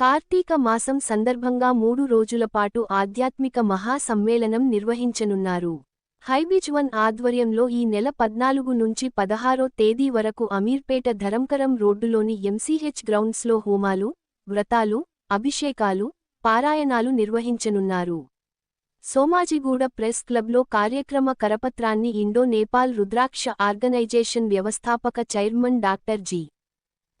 కార్తీక మాసం సందర్భంగా మూడు రోజుల పాటు ఆధ్యాత్మిక మహాసమ్మేళనం నిర్వహించనున్నారు. హైబిజ్వన్ వన్ ఆధ్వర్యంలో ఈ నెల పద్నాలుగు నుంచి పదహారో తేదీ వరకు అమీర్పేట ధరంకరం రోడ్డులోని ఎంసీహెచ్ గ్రౌండ్స్లో హోమాలు వ్రతాలు అభిషేకాలు పారాయణాలు నిర్వహించనున్నారు. సోమాజిగూడ ప్రెస్ క్లబ్లో కార్యక్రమ కరపత్రాన్ని ఇండో నేపాల్ రుద్రాక్ష ఆర్గనైజేషన్ వ్యవస్థాపక chairman doctor G.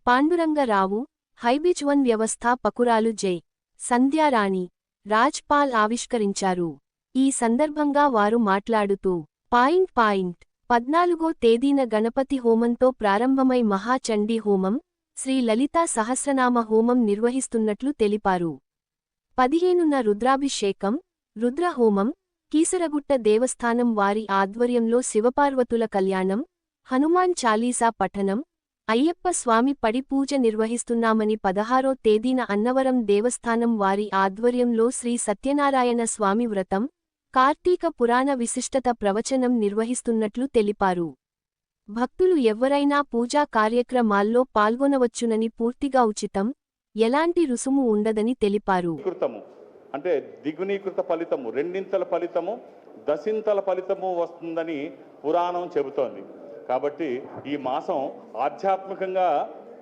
Pandurangarao Hybiz one వ్యవస్థాపకురాలు Jai Sandhyarani Rajpal ఆవిష్కరించారు. ఈ సందర్భంగా వారు మాట్లాడుతూ పాయింట్ పాయింట్ పద్నాలుగో తేదీన గణపతి హోమంతో ప్రారంభమై మహాచండీ హోమం శ్రీ లలితా సహస్రనామ హోమం నిర్వహిస్తున్నట్లు తెలిపారు. పదిహేనున రుద్రాభిషేకం రుద్రహోమం కీసరగుట్ట దేవస్థానం వారి ఆధ్వర్యంలో శివపార్వతుల కళ్యాణం హనుమాన్ చాలీసా పఠనం అయ్యప్ప స్వామి పడి పూజ నిర్వహిస్తున్నామని పదహారో తేదీన అన్నవరం దేవస్థానం వారి ఆధ్వర్యంలో శ్రీ సత్యనారాయణ స్వామి వ్రతం కార్తీక పురాణ విశిష్టత ప్రవచనం నిర్వహిస్తున్నట్లు తెలిపారు. భక్తులు ఎవ్వరైనా పూజా కార్యక్రమాల్లో పాల్గొనవచ్చునని పూర్తిగా ఉచితం ఎలాంటి రుసుము ఉండదని తెలిపారు. అంటే దిగునీకృత ఫలితము రెండింతల ఫలితము దశింతల ఫలితము వస్తుందని పురాణం చెబుతోంది. కాబట్టి ఈ మాసం ఆధ్యాత్మికంగా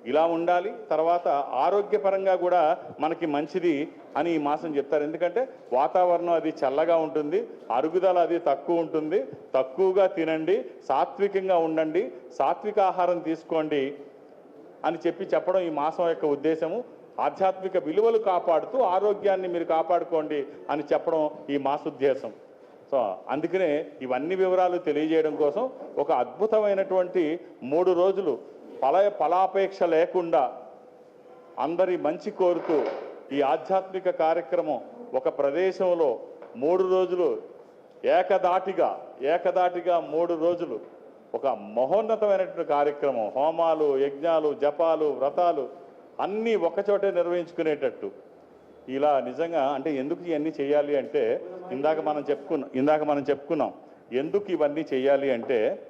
ఇలా ఉండాలి తర్వాత ఆరోగ్యపరంగా కూడా మనకి మంచిది అని ఈ మాసం చెప్తారు. ఎందుకంటే వాతావరణం అది చల్లగా ఉంటుంది అరుగుదల అది తక్కువ ఉంటుంది. తక్కువగా తినండి సాత్వికంగా ఉండండి సాత్విక ఆహారం తీసుకోండి అని చెప్పి చెప్పడం ఈ మాసం యొక్క ఉద్దేశము. ఆధ్యాత్మిక విలువలు కాపాడుతూ ఆరోగ్యాన్ని మీరు కాపాడుకోండి అని చెప్పడం ఈ మాసోద్దేశం సో అందుకనే ఇవన్నీ వివరాలు తెలియజేయడం కోసం ఒక అద్భుతమైనటువంటి మూడు రోజులు ఫల ఫలాపేక్ష లేకుండా అందరి మంచి కోరుతూ ఈ ఆధ్యాత్మిక కార్యక్రమం ఒక ప్రదేశంలో మూడు రోజులు ఏకదాటిగా ఏకదాటిగా మూడు రోజులు ఒక మహోన్నతమైనటువంటి కార్యక్రమం. హోమాలు యజ్ఞాలు జపాలు వ్రతాలు అన్నీ ఒకచోటే నిర్వహించుకునేటట్టు. ఇలా నిజంగా అంటే ఎందుకు ఇవన్నీ చేయాలి అంటే ఇందాక మనం చెప్పుకున్నాం ఇందాక మనం చెప్పుకున్నాం. ఎందుకు ఇవన్నీ చేయాలి అంటే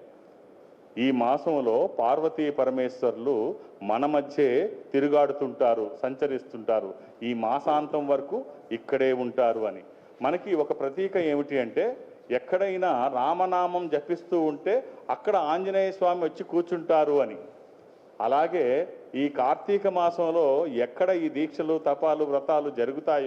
ఈ మాసంలో పార్వతీ పరమేశ్వర్లు మన మధ్యే తిరుగాడుతుంటారు సంచరిస్తుంటారు. ఈ మాసాంతం వరకు ఇక్కడే ఉంటారు అని. మనకి ఒక ప్రతీక ఏమిటి అంటే ఎక్కడైనా రామనామం జపిస్తూ ఉంటే అక్కడ ఆంజనేయ స్వామి వచ్చి కూర్చుంటారు అని. అలాగే ఈ కార్తీక మాసంలో ఎక్కడ ఈ దీక్షలు తపాలు వ్రతాలు జరుగుతాయి